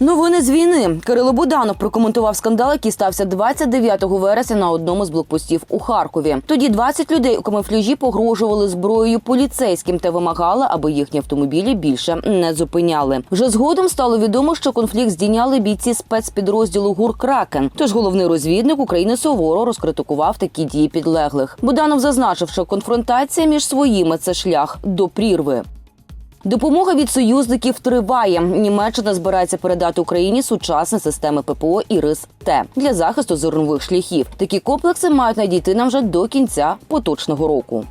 Новини з війни. Кирило Буданов прокоментував скандал, який стався 29 вересня на одному з блокпостів у Харкові. Тоді 20 людей у камуфляжі погрожували зброєю поліцейським та вимагали, аби їхні автомобілі більше не зупиняли. Вже згодом стало відомо, що конфлікт здійняли бійці спецпідрозділу ГУР Кракен. Тож головний розвідник України суворо розкритикував такі дії підлеглих. Буданов зазначив, що конфронтація між своїми це шлях до прірви. Допомога від союзників триває. Німеччина збирається передати Україні сучасні системи ППО Ірис Т для захисту зернових шляхів. Такі комплекси мають надійти нам вже до кінця поточного року.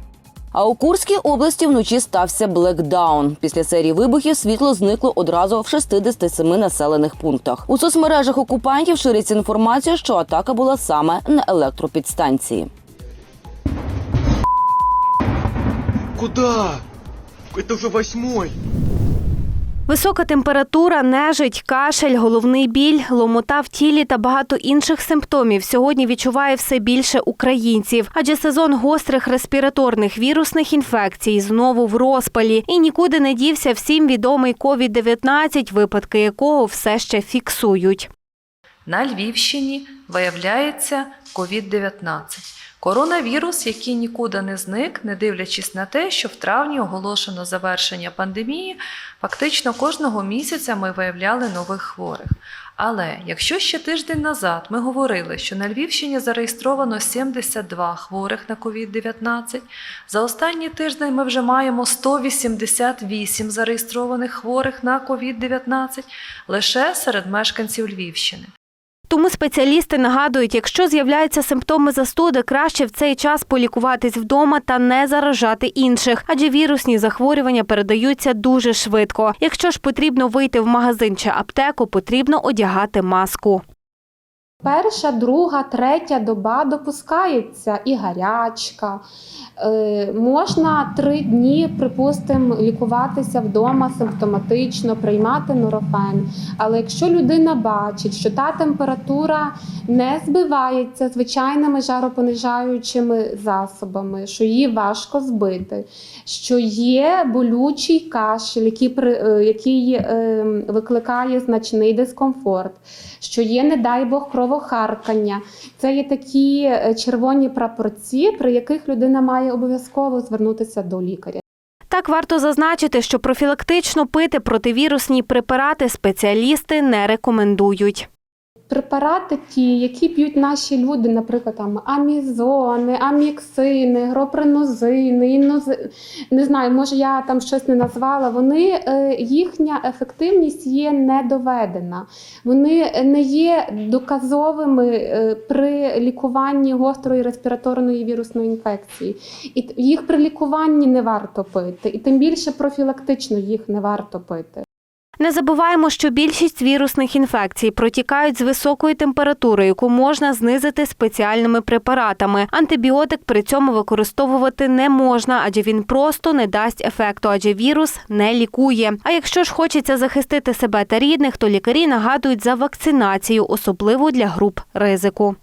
А у Курській області вночі стався блекдаун. Після серії вибухів світло зникло одразу в 67 населених пунктах. У соцмережах окупантів шириться інформація, що атака була саме на електропідстанції. Куда? Это уже восьмой. Висока температура, нежить, кашель, головний біль, ломота в тілі та багато інших симптомів сьогодні відчуває все більше українців, адже сезон гострих респіраторних вірусних інфекцій знову в розпалі і нікуди не дівся всім відомий COVID-19, випадки якого все ще фіксують. На Львівщині виявляється COVID-19. Коронавірус, який нікуди не зник, не дивлячись на те, що в травні оголошено завершення пандемії, фактично кожного місяця ми виявляли нових хворих. Але якщо ще тиждень назад ми говорили, що на Львівщині зареєстровано 72 хворих на COVID-19, за останній тиждень ми вже маємо 188 зареєстрованих хворих на COVID-19 лише серед мешканців Львівщини. Тому спеціалісти нагадують, якщо з'являються симптоми застуди, краще в цей час полікуватись вдома та не заражати інших, адже вірусні захворювання передаються дуже швидко. Якщо ж потрібно вийти в магазин чи аптеку, потрібно одягати маску. Перша, друга, третя доба допускається і гарячка. Е, можна три дні, припустимо, лікуватися вдома симптоматично, приймати норофен. Але якщо людина бачить, що та температура не збивається звичайними жаропонижаючими засобами, що її важко збити, що є болючий кашель, який, е, який е, викликає значний дискомфорт, що є, не дай Бог, кровохаркання. Це є такі е, червоні прапорці, при яких людина має обов'язково звернутися до лікаря. Так варто зазначити, що профілактично пити противірусні препарати спеціалісти не рекомендують. Препарати ті, які п'ють наші люди, наприклад, там амізони, аміксини, гропринозини, іннози... не знаю, може я там щось не назвала. Вони е, їхня ефективність є не доведена. Вони не є доказовими е, при лікуванні гострої респіраторної вірусної інфекції. І їх при лікуванні не варто пити, і тим більше профілактично їх не варто пити. Не забуваємо, що більшість вірусних інфекцій протікають з високою температурою, яку можна знизити спеціальними препаратами. Антибіотик при цьому використовувати не можна, адже він просто не дасть ефекту, адже вірус не лікує. А якщо ж хочеться захистити себе та рідних, то лікарі нагадують за вакцинацію, особливо для груп ризику.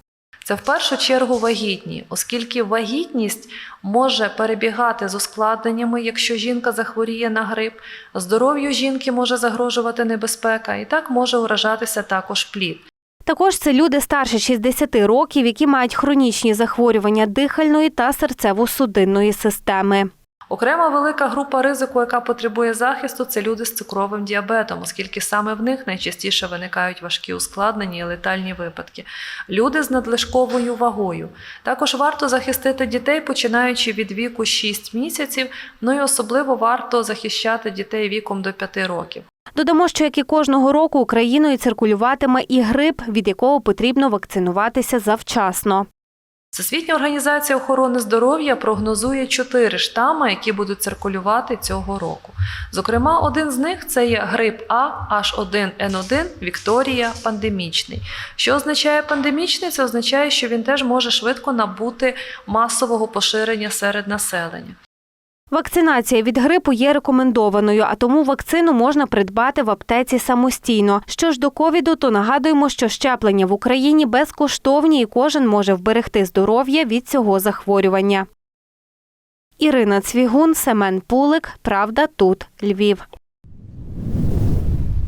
Це в першу чергу вагітні, оскільки вагітність може перебігати з ускладненнями, якщо жінка захворіє на грип, здоров'ю жінки може загрожувати небезпека, і так може уражатися також плід. Також це люди старше 60 років, які мають хронічні захворювання дихальної та серцево-судинної системи. Окрема велика група ризику, яка потребує захисту, це люди з цукровим діабетом, оскільки саме в них найчастіше виникають важкі ускладнення і летальні випадки. Люди з надлишковою вагою. Також варто захистити дітей, починаючи від віку 6 місяців, ну і особливо варто захищати дітей віком до 5 років. Додамо, що як і кожного року Україною циркулюватиме і грип, від якого потрібно вакцинуватися завчасно. Всесвітня організація охорони здоров'я прогнозує чотири штами, які будуть циркулювати цього року. Зокрема, один з них це є грип А H1N1 Вікторія пандемічний. Що означає пандемічний? Це означає, що він теж може швидко набути масового поширення серед населення. Вакцинація від грипу є рекомендованою, а тому вакцину можна придбати в аптеці самостійно. Що ж до ковіду, то нагадуємо, що щеплення в Україні безкоштовні і кожен може вберегти здоров'я від цього захворювання. Ірина Цвігун, Семен Пулик. Правда, тут Львів.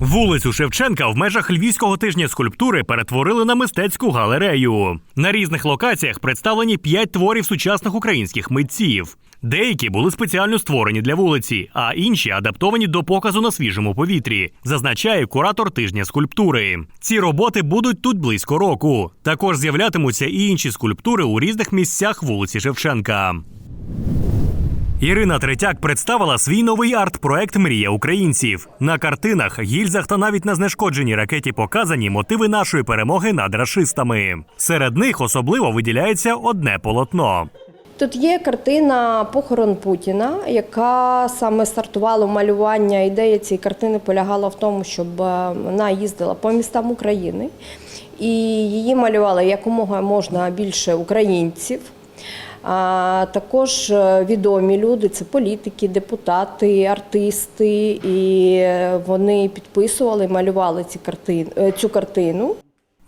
Вулицю Шевченка в межах львівського тижня скульптури перетворили на мистецьку галерею. На різних локаціях представлені п'ять творів сучасних українських митців. Деякі були спеціально створені для вулиці, а інші адаптовані до показу на свіжому повітрі, зазначає куратор тижня скульптури. Ці роботи будуть тут близько року. Також з'являтимуться і інші скульптури у різних місцях вулиці Шевченка. Ірина Третяк представила свій новий арт-проект Мрія українців. На картинах, гільзах та навіть на знешкодженій ракеті показані мотиви нашої перемоги над рашистами. Серед них особливо виділяється одне полотно. Тут є картина Похорон Путіна, яка саме стартувала малювання. Ідея цієї картини полягала в тому, щоб е, вона їздила по містам України і її малювали якомога можна більше українців. А також е, відомі люди, це політики, депутати, артисти, і вони підписували, малювали ці картин, е, цю картину.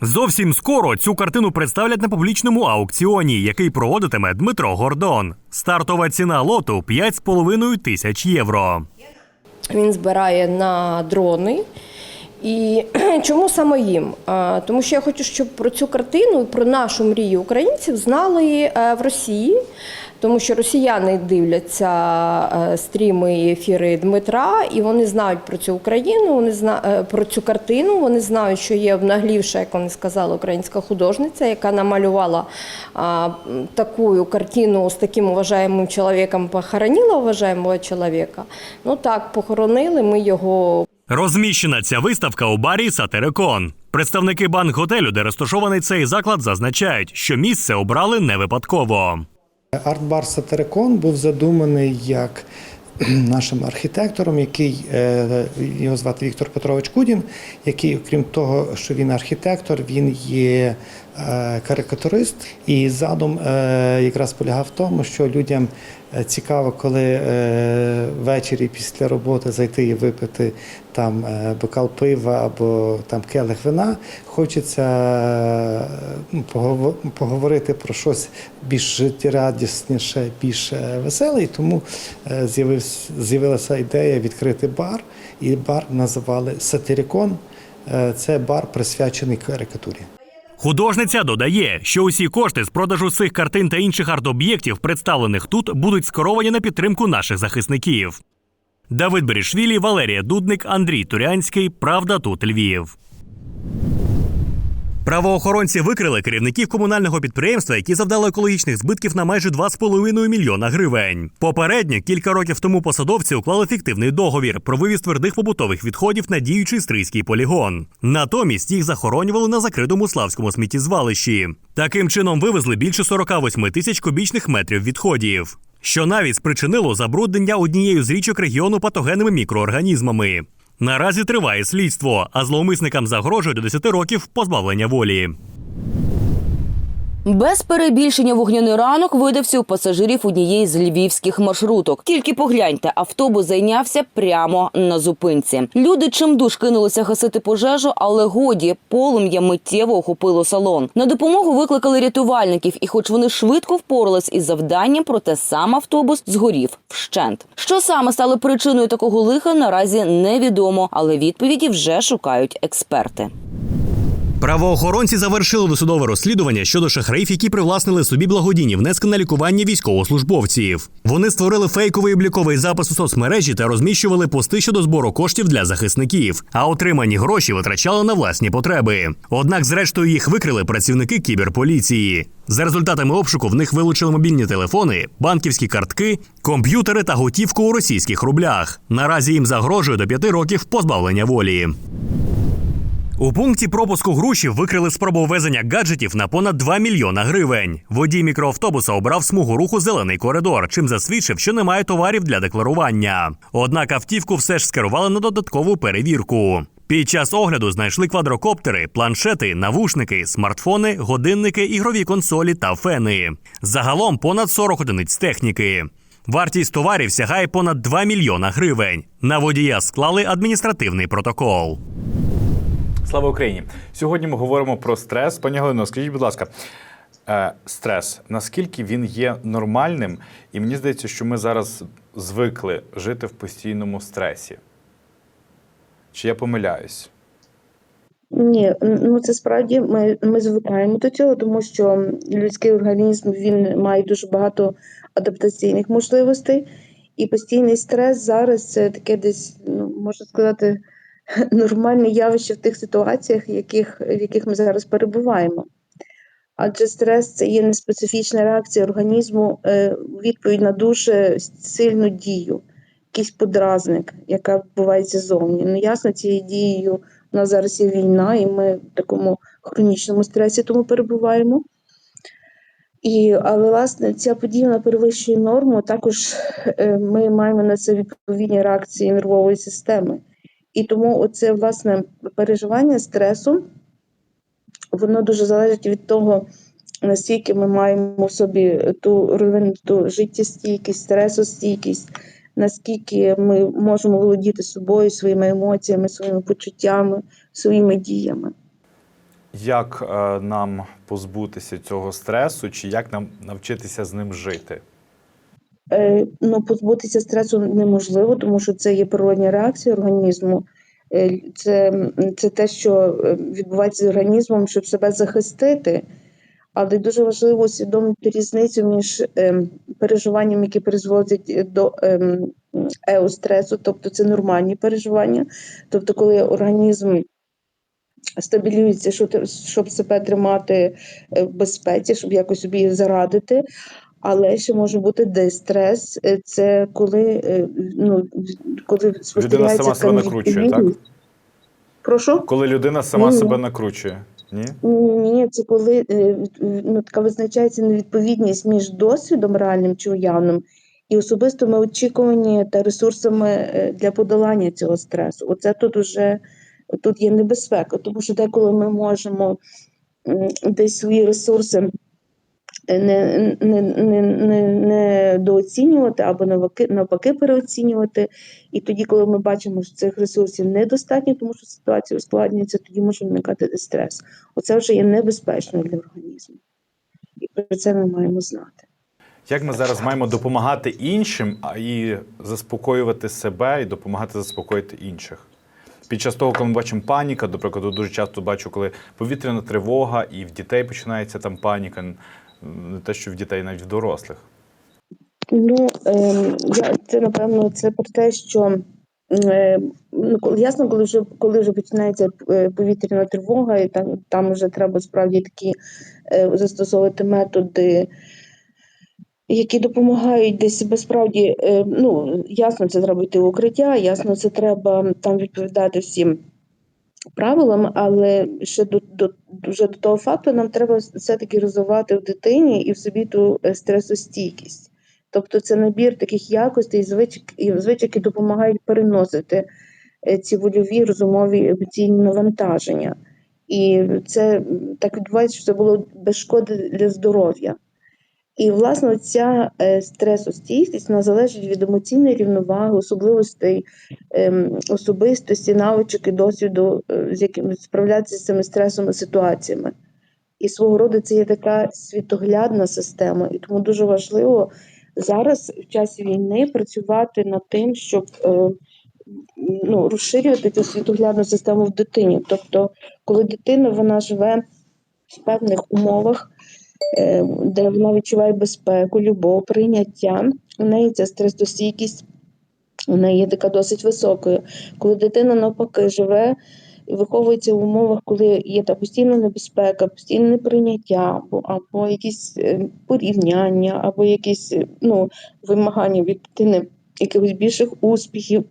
Зовсім скоро цю картину представлять на публічному аукціоні, який проводитиме Дмитро Гордон. Стартова ціна лоту 5,5 тисяч євро. Він збирає на дрони. І чому саме їм? Тому що я хочу, щоб про цю картину про нашу мрію українців знали е, в Росії, тому що росіяни дивляться е, стріми і ефіри Дмитра, і вони знають про цю Україну, вони зна... е, про цю картину. Вони знають, що є обнаглівша, як вони сказали, українська художниця, яка намалювала таку картину з таким уважаємим чоловіком, похоронила уважаємого чоловіка. Ну так, похоронили ми його Розміщена ця виставка у барі Сатирикон. Представники банк-готелю, де розташований цей заклад, зазначають, що місце обрали не випадково. Арт-бар Сатирикон був задуманий як нашим архітектором, який е, його звати Віктор Петрович Кудін, який, окрім того, що він архітектор, він є карикатурист. І задум е, якраз полягав в тому, що людям е, цікаво, коли е, ввечері після роботи зайти і випити там е, бокал пива або там келих вина. Хочеться е, погово- поговорити про щось більш життєрадісніше, більш е, веселе. І тому е, з'явилася ідея відкрити бар, і бар називали Сатирикон. Е, Це бар присвячений карикатурі. Художниця додає, що усі кошти з продажу цих картин та інших арт-об'єктів, представлених тут, будуть скеровані на підтримку наших захисників. Давид Берішвілі, Валерія Дудник, Андрій Турянський. Правда тут Львів. Правоохоронці викрили керівників комунального підприємства, які завдали екологічних збитків на майже 2,5 мільйона гривень. Попередньо кілька років тому посадовці уклали фіктивний договір про вивіз твердих побутових відходів на діючий стрийський полігон. Натомість їх захоронювали на закритому славському сміттєзвалищі. Таким чином вивезли більше 48 тисяч кубічних метрів відходів. Що навіть спричинило забруднення однією з річок регіону патогенними мікроорганізмами. Наразі триває слідство, а зловмисникам загрожує до 10 років позбавлення волі. Без перебільшення вогняний ранок видався у пасажирів однієї з львівських маршруток. Тільки погляньте, автобус зайнявся прямо на зупинці. Люди чимдуж кинулися гасити пожежу, але годі полум'я миттєво охопило салон. На допомогу викликали рятувальників, і, хоч вони швидко впорались із завданням, проте сам автобус згорів вщент. Що саме стало причиною такого лиха, наразі невідомо, але відповіді вже шукають експерти. Правоохоронці завершили досудове розслідування щодо шахраїв, які привласнили собі благодійні внески на лікування військовослужбовців. Вони створили фейковий обліковий запис у соцмережі та розміщували пости щодо збору коштів для захисників, а отримані гроші витрачали на власні потреби. Однак, зрештою, їх викрили працівники кіберполіції. За результатами обшуку в них вилучили мобільні телефони, банківські картки, комп'ютери та готівку у російських рублях. Наразі їм загрожує до п'яти років позбавлення волі. У пункті пропуску грушів викрили спробу ввезення гаджетів на понад 2 мільйона гривень. Водій мікроавтобуса обрав смугу руху зелений коридор, чим засвідчив, що немає товарів для декларування. Однак автівку все ж скерували на додаткову перевірку. Під час огляду знайшли квадрокоптери, планшети, навушники, смартфони, годинники, ігрові консолі та фени. Загалом понад 40 одиниць техніки. Вартість товарів сягає понад 2 мільйона гривень. На водія склали адміністративний протокол. Слава Україні! Сьогодні ми говоримо про стрес. Пані Галино, скажіть, будь ласка, е, стрес, наскільки він є нормальним? І мені здається, що ми зараз звикли жити в постійному стресі. Чи я помиляюсь? Ні, ну це справді ми, ми звикаємо до цього, тому що людський організм він має дуже багато адаптаційних можливостей, і постійний стрес зараз це таке десь, ну можна сказати, нормальне явище в тих ситуаціях, в яких, в яких ми зараз перебуваємо. Адже стрес це є неспецифічна реакція організму, е, відповідь на дуже сильну дію, якийсь подразник, яка відбувається зовні. Ну, ясно, цією дією у нас зараз є війна, і ми в такому хронічному стресі тому перебуваємо. І, але, власне, ця подія вона перевищує норму. Також е, ми маємо на це відповідні реакції нервової системи. І тому оце, власне, переживання стресу, воно дуже залежить від того, наскільки ми маємо в собі ту розвинуту життєстійкість, стресостійкість, наскільки ми можемо володіти собою, своїми емоціями, своїми почуттями, своїми діями. Як е, нам позбутися цього стресу, чи як нам навчитися з ним жити? Е, ну, позбутися стресу неможливо, тому що це є природня реакція організму. Е, Це, це те, що е, відбувається з організмом, щоб себе захистити. Але дуже важливо усвідомити різницю між ем, переживанням, які призводять до ем, еостресу, тобто це нормальні переживання. Тобто, коли організм стабілюється, щоб, себе тримати в безпеці, щоб якось собі зарадити. Але ще може бути дистрес, е, це коли, е, ну, коли спостерігається сама себе накручує, невідповідність. Прошу? Коли людина сама Ні-ні. себе накручує? Ні? Ні, це коли е, ну, така визначається невідповідність між досвідом реальним чи уявним і особистими очікуваннями та ресурсами для подолання цього стресу. Оце тут уже тут є небезпека, тому що деколи ми можемо десь свої ресурси не, не, не, не, не дооцінювати або навпаки, навпаки переоцінювати. І тоді, коли ми бачимо, що цих ресурсів недостатньо, тому що ситуація ускладнюється, тоді може виникати стрес. Оце вже є небезпечно для організму. І про це ми маємо знати. Як ми зараз маємо допомагати іншим, і заспокоювати себе і допомагати заспокоїти інших? Під час того, коли ми бачимо паніка, до прикладу, дуже часто бачу, коли повітряна тривога і в дітей починається там паніка, не те, що в дітей, навіть в дорослих. Ну, ем, я, це напевно це про те, що е, ну, ясно, коли вже коли вже починається е, повітряна тривога, і там, там вже треба справді такі е, застосовувати методи, які допомагають десь себе справді. Е, ну, ясно, це треба йти в укриття, ясно, це треба там відповідати всім правилам, але ще до, до вже до того факту нам треба все-таки розвивати в дитині і в собі ту е, стресостійкість. Тобто це набір таких якостей звичок, і звичок, які допомагають переносити е, ці вольові розумові емоційні навантаження. І це так відбувається, що це було без шкоди для здоров'я. І, власне, ця е, стресостійкість вона залежить від емоційної рівноваги, особливостей ем, особистості, навичок і досвіду, е, з якими справлятися з цими стресовими ситуаціями. І свого роду це є така світоглядна система, і тому дуже важливо зараз в часі війни працювати над тим, щоб е, ну, розширювати цю світоглядну систему в дитині. Тобто, коли дитина вона живе в певних умовах, де вона відчуває безпеку, любов, прийняття, у неї ця стресостійкість неї є така досить високою. Коли дитина навпаки живе і виховується в умовах, коли є та постійна небезпека, постійне неприйняття, або, або якісь е, порівняння, або якісь е, ну, вимагання від дитини якихось більших успіхів,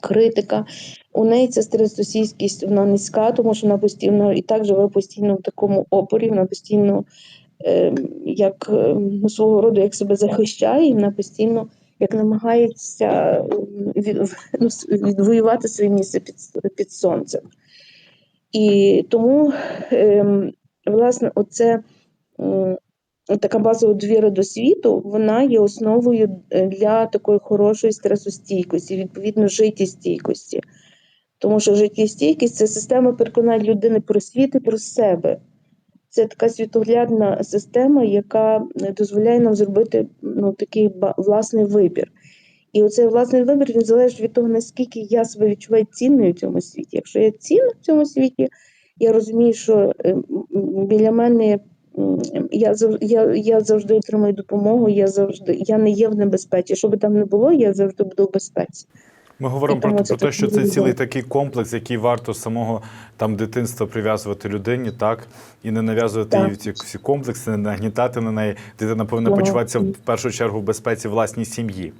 критика. У неї ця стресостійкість вона низька, тому що вона постійно і так живе постійно в такому опорі, вона постійно е, як е, ну, свого роду як себе захищає, і вона постійно як намагається е, від, ну, відвоювати своє місце під, під сонцем. І тому, ем, власне, оце така базова довіра до світу, вона є основою е, для такої хорошої стресостійкості, відповідно, життєстійкості. Тому що життєстійкість це система переконань людини про світ і про себе. Це така світоглядна система, яка е, дозволяє нам зробити ну, такий власний вибір. І оцей власний вибір він залежить від того, наскільки я себе відчуваю цінною в цьому світі. Якщо я цінна в цьому світі, я розумію, що е, біля мене я, я, я завжди отримую допомогу, я завжди я не є в небезпеці. Що би там не було, я завжди буду в безпеці. Ми говоримо про, про те, що це цілий такий комплекс, який варто з самого там дитинства прив'язувати людині, так і не нав'язувати Так. їй ці всі комплекси, не нагнітати на неї. Дитина повинна Ага. почуватися в першу чергу в безпеці власній сім'ї.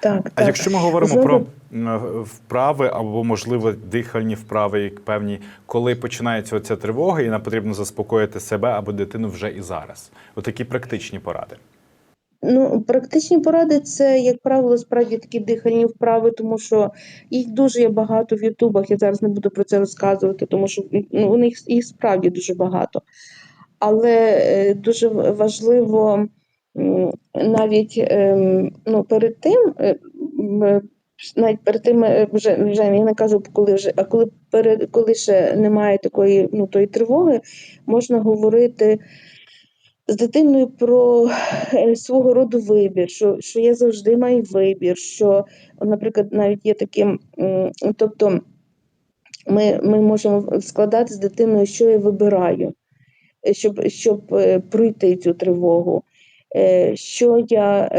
Так, А так. якщо ми говоримо Можливо, про вправи або, можливо, дихальні вправи, як певні, коли починається оця тривога, і нам потрібно заспокоїти себе або дитину вже і зараз. Отакі практичні поради. Ну, практичні поради це, як правило, справді такі дихальні вправи, тому що їх дуже є багато в Ютубах. Я зараз не буду про це розказувати, тому що ну, вони їх, їх справді дуже багато. Але е, дуже важливо навіть ем, ну, перед тим, е, е, навіть перед тим вже, вже я не кажу, коли вже, а коли перед коли ще немає такої ну, тої тривоги, можна говорити з дитиною про е, свого роду вибір, що, що я завжди маю вибір, що, наприклад, навіть є таким, тобто ми, ми можемо складати з дитиною, що я вибираю, е, щоб, щоб е, пройти цю тривогу. Що я,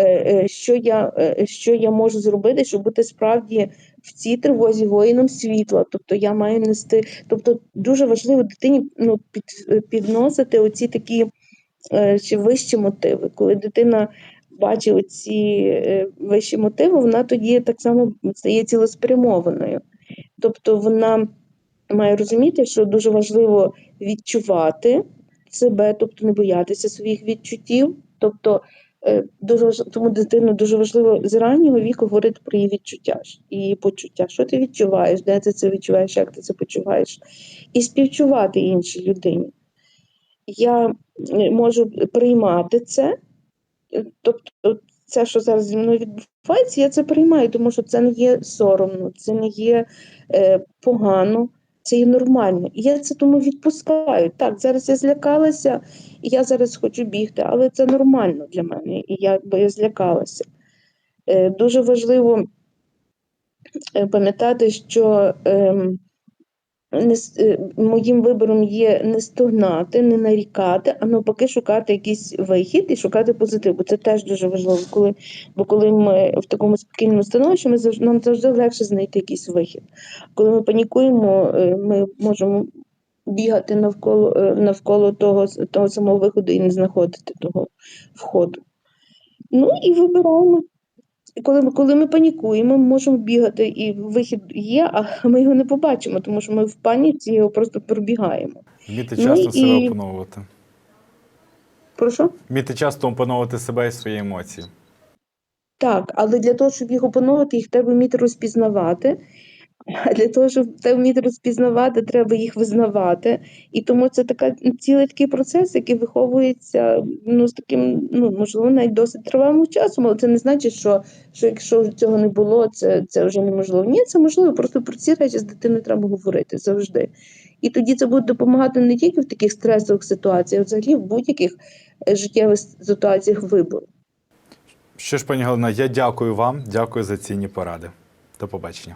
що, я, що я можу зробити, щоб бути справді в цій тривозі воїном світла? Тобто я маю нести. Тобто дуже важливо дитині ну, під, підносити оці такі чи вищі мотиви. Коли дитина бачить оці е, вищі мотиви, вона тоді так само стає цілеспрямованою. Тобто вона має розуміти, що дуже важливо відчувати себе, тобто не боятися своїх відчуттів. Тобто е, дуже тому дитину дуже важливо з раннього віку говорити про її відчуття її почуття. Що ти відчуваєш, де ти це відчуваєш, як ти це почуваєш, і співчувати іншій людині. Я е, можу приймати це, е, тобто це, що зараз зі мною відбувається, я це приймаю, тому що це не є соромно, це не є е, погано, це є нормально. І я це тому відпускаю. Так, зараз я злякалася, і я зараз хочу бігти, але це нормально для мене, і я, бо я злякалася. Е, дуже важливо е, пам'ятати, що ем, не, е, моїм вибором є не стогнати, не нарікати, а навпаки шукати якийсь вихід і шукати позитив. Бо це теж дуже важливо. Коли, бо коли ми в такому спокійному становищі, ми завжди, нам завжди легше знайти якийсь вихід. Коли ми панікуємо, е, ми можемо бігати навколо, е, навколо того, того самого виходу і не знаходити того входу. Ну і вибираємо. І коли, ми- коли ми панікуємо, ми можемо бігати, і вихід є, а ми його не побачимо, тому що ми в паніці його просто пробігаємо. Вміти Ну часто і- себе опановувати. Прошу? Вміти часто опановувати себе і свої емоції. Так, але для того, щоб їх опановувати, їх треба вміти розпізнавати. А для того, щоб це вміти розпізнавати, треба їх визнавати. І тому це така цілий такий процес, який виховується ну, з таким, ну, можливо, навіть досить тривалим часом, але це не значить, що, що якщо цього не було, це, це вже неможливо. Ні, це можливо, просто про ці речі з дитиною треба говорити завжди. І тоді це буде допомагати не тільки в таких стресових ситуаціях, а взагалі в будь-яких е, життєвих ситуаціях вибору. Що ж, пані Галина, я дякую вам, дякую за цінні поради. До побачення.